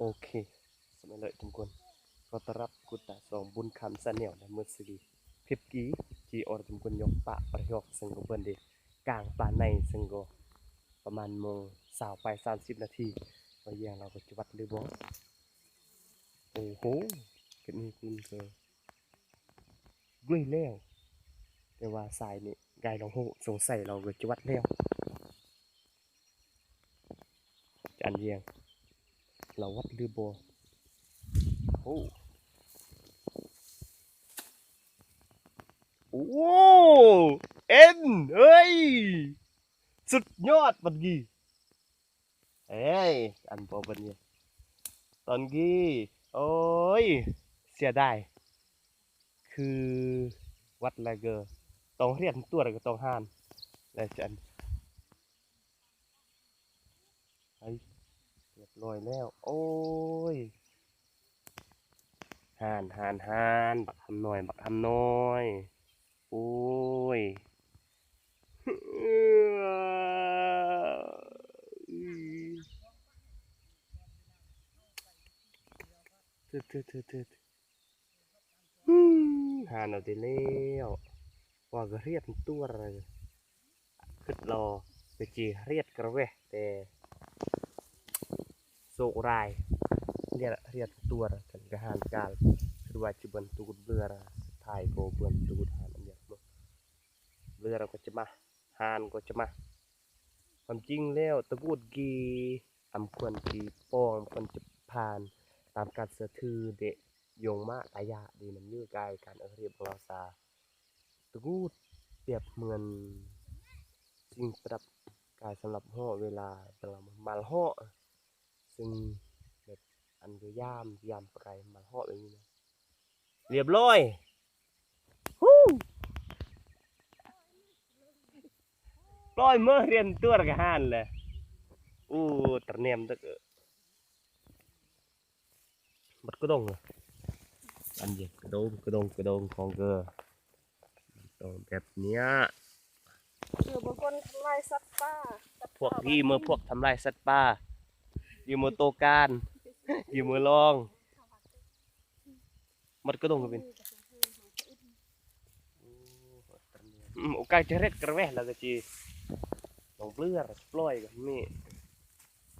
โอเคสมัยเลยทุกคนก็ตรับกุตาสองบุญคำสนเหนียวในมือสกีเพิบกี้จีออร์ทุกคนยกปะประยกซึ่งก็เบิ่นเดีกลางป่าในซึ่งก็ประมาณโมงสาวไปสามสิบนาทีก็แย่งเราก็จะวัดหรือบ่โอ้โหก็นี่คุณก็กล้วยแล้วแต่ว่าสายนี่ไกลลองโหสงสัยเราก็จะวัดแล้วจันเยียง เราวัดหรือบ่โอ้โอ้เอ็นเอ้ย สุดยอดบัดกี้เอ้ย อันพอบัดนี้ตอนกี้โอ้ย เสียดายคือวัดอะไรเกอร์ต้องเรียนตัวอะไรก็ต้องห้านแล้วจันไอ้ เรียบร้อยแล้ว โอ้ยหานหานหานบักทำน้อย บักทำน้อย โอ้ยทึดทึดทึดทึดหาเอาได้แล้วว่าก็เรียดตัวอะไรขึ้นรอไปจีเรียดกระเวะแต่ โศกรายเรียเรียดตัวกันกระหานกาลคือว่าจิบันตูดเบือระถ่ายโกเบือนตูดหานอันเดียวบ่เบือเราก็จะมาหานก็จะมาความจริงแล้วตะกูดกีอำควรกีป้งควรจะผ่านตามการเสือถือเดะยงมาตายาดีมันยื้อกายการเอเรียบของเราซาตะกูดเปรียบเหมือนสิ่งประดับกายสำหรับห่อเวลาสำหรับมาห่อ ซึ่งแบบอันก็ย่ามยามไกลมาลห่อแบบนี้นะเรียบร้อยฮู้ปล่อยเมื่อเรียนตัวกระหานเลยอู้ตระเนียมตะเกอ mất cái đông rồi ăn gì cái đông cái đông cái đông con cơ đông đẹp nhá คือบางคนทำลายสัตว์ป่าสัตว์พวกป่าที่มือพวกทำลายสัตว์ป่า อยู่มือโตการ อยู่มือลอง มัดก็ดงกันเป็นอืมโอกาสจะเร็ดกระแวะแล้วก็จีลองเปลือกปล่อยกันนี่